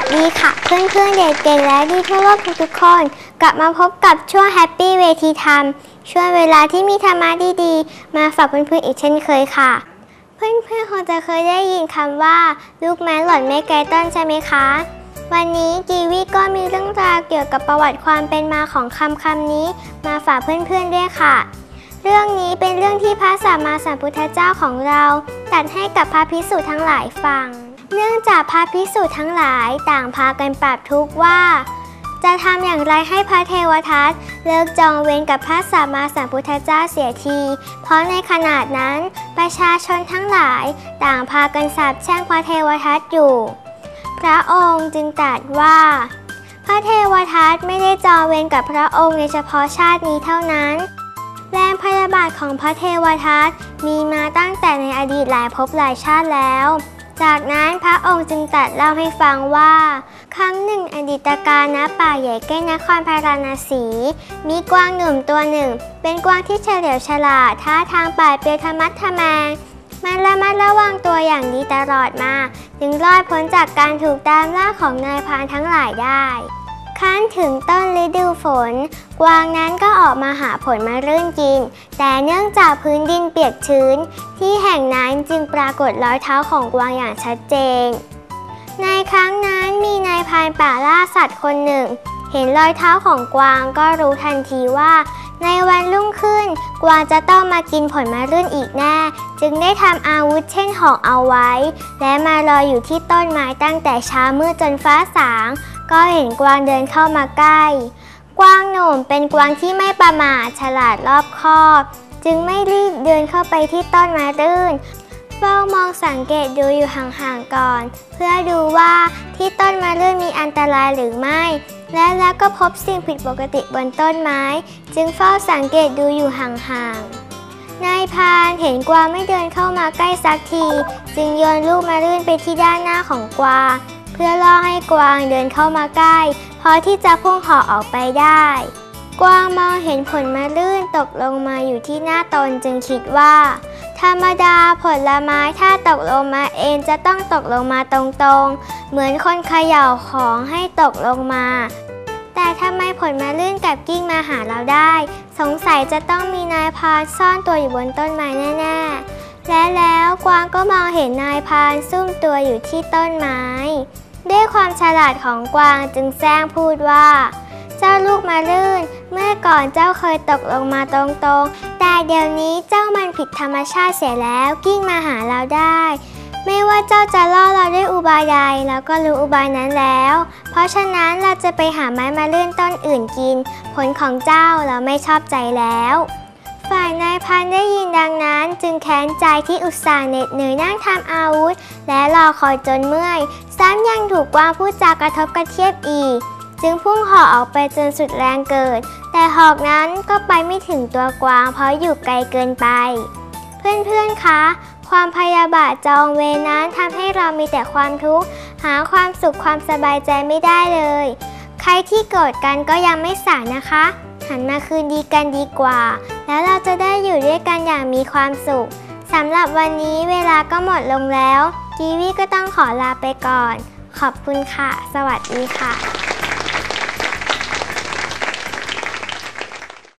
สดีค่ะ เพื่อนๆเด็กๆและดีทั่วโลกทุกๆคน กลับมาพบกับช่วง Happy เวทีธรรมช่วงเวลาที่มีธรรมะดีๆ มาฝากเพื่อนๆอีกเช่นเคยค่ะ เพื่อนๆคงจะเคยได้ยินคำว่า ลูกไม้หล่นไม่ไกลต้นใช่ไหมคะ วันนี้กีวีก็มีเรื่องราวเกี่ยวกับประวัติความเป็นมาของคำคำนี้ มาฝากเพื่อนๆด้วยค่ะ เรื่องนี้เป็นเรื่องที่พระสัมมาสัมพุทธเจ้าของเราตัดให้กับพระภิกษุทั้งหลายฟัง เนื่องจากพระภิกษุทั้งหลายต่างพากันปรับทุกข์ว่า จะทำอย่างไรให้พระเทวทัตเลิกจองเวรกับพระสัมมาสัมพุทธเจ้าเสียที เพราะในขณะนั้นประชาชนทั้งหลายต่างพากันสาบแช่งพระเทวทัตอยู่ พระองค์จึงตรัสว่า พระเทวทัตไม่ได้จองเวรกับพระองค์ในเฉพาะชาตินี้เท่านั้นแรงพยาบาทของพระเทวทัตมีมาตั้งแต่ในอดีตหลายภพหลายชาติแล้ว จากนั้นพระองค์จึงตัดเล่าให้ฟังว่า ครั้งหนึ่งอดีตการณป่าใหญ่ใกล้นครพาราณสี มีกวางหนุ่มตัวหนึ่ง เป็นกวางที่เฉลียวฉลาดท่าทางป่าเปรียวธรรมัดทแมงมันระมัดระวังตัวอย่างดีตลอดมา จึงรอดพ้นจากการถูกตามล่าของนายพรานทั้งหลายได้ ขั้นถึงต้นฤดูฝน กวางนั้นก็ออกมาหาผลมารื่นกิน แต่เนื่องจากพื้นดินเปียกชื้น ที่แห่งนั้นจึงปรากฏรอยเท้าของกวางอย่างชัดเจน ในครั้งนั้นมีนายพรานป่าล่าสัตว์คนหนึ่ง เห็นรอยเท้าของกวางก็รู้ทันทีว่า ในวันรุ่งขึ้นกวางจะต้องมากินผลมะรื่นอีกแน่ จึงได้ทำอาวุธเช่นหอกเอาไว้ และมารออยู่ที่ต้นไม้ตั้งแต่เช้ามืดจนฟ้าสาง ก็เห็นกวางเดินเข้ามาใกล้ กวางหนุ่มเป็นกวางที่ไม่ประมาทฉลาดรอบคอบ จึงไม่รีบเดินเข้าไปที่ต้นไม้รื่นเฝ้ามองสังเกตดูอยู่ห่างๆก่อน เพื่อดูว่าที่ต้นมะรื่นมีอันตรายหรือไม่ และแล้วก็พบสิ่งผิดปกติบนต้นไม้ จึงเฝ้าสังเกตดูอยู่ห่างๆนายพานเห็นกวางไม่เดินเข้ามาใกล้สักที จึงโยนลูกมะรื่นไปที่ด้านหน้าของกวาง พื่อล่อให้กวางเดินเข้ามาใกล้ พอที่จะพุ่งหาะออกไปได้ กวางมองเห็นผลมะรื่นตกลงมาอยู่ที่หน้าตนจึงคิดว่า ธรรมดาผลไม้ถ้าตกลงมาเองจะต้องตกลงมาตรงๆ เหมือนคนเขย่าของให้ตกลงมา แต่ทำไมผลมะรื่นกลับกิ้งมาหาเราได้ สงสัยจะต้องมีนายพานซ่อนตัวอยู่บนต้นไม้แน่ๆและแล้วกวางก็มองเห็นนายพานซุ่มตัวอยู่ที่ต้นไม้ ด้วยความฉลาดของกวางจึงแซงพูดว่า เจ้าลูกมาลื่น เมื่อก่อนเจ้าเคยตกลงมาตรงๆ แต่เดี๋ยวนี้เจ้ามันผิดธรรมชาติเสียแล้วกิ้งมาหาเราได้ ไม่ว่าเจ้าจะล่อเราด้วยอุบายใดเราก็รู้อุบายนั้นแล้ว เพราะฉะนั้นเราจะไปหาไม้มาลื่นต้นอื่นกิน ผลของเจ้าเราไม่ชอบใจแล้ว ฝ่ายนายพันได้ยินดังนั้นจึงแค้นใจที่อุตส่าห์เหน็ดเหนื่อยนั่งทำอาวุธ และรอคอยจนเมื่อย ซ้ำยังถูกกวางพูดจากระทบกระเทียบอีก จึงพุ่งหอกออกไปจนสุดแรงเกิด แต่หอกนั้นก็ไปไม่ถึงตัวกวางเพราะอยู่ไกลเกินไป เพื่อนๆ คะ ความพยาบาทจองเวนั้นทำให้เรามีแต่ความทุกข์ หาความสุขความสบายใจไม่ได้เลย ใครที่โกรธกันก็ยังไม่สายนะคะ หันมาคืนดีกันดีกว่า แล้วเราจะได้อยู่ด้วยกันอย่างมีความสุขสำหรับวันนี้เวลาก็หมดลงแล้ว กีวีก็ต้องขอลาไปก่อน ขอบคุณค่ะ สวัสดีค่ะ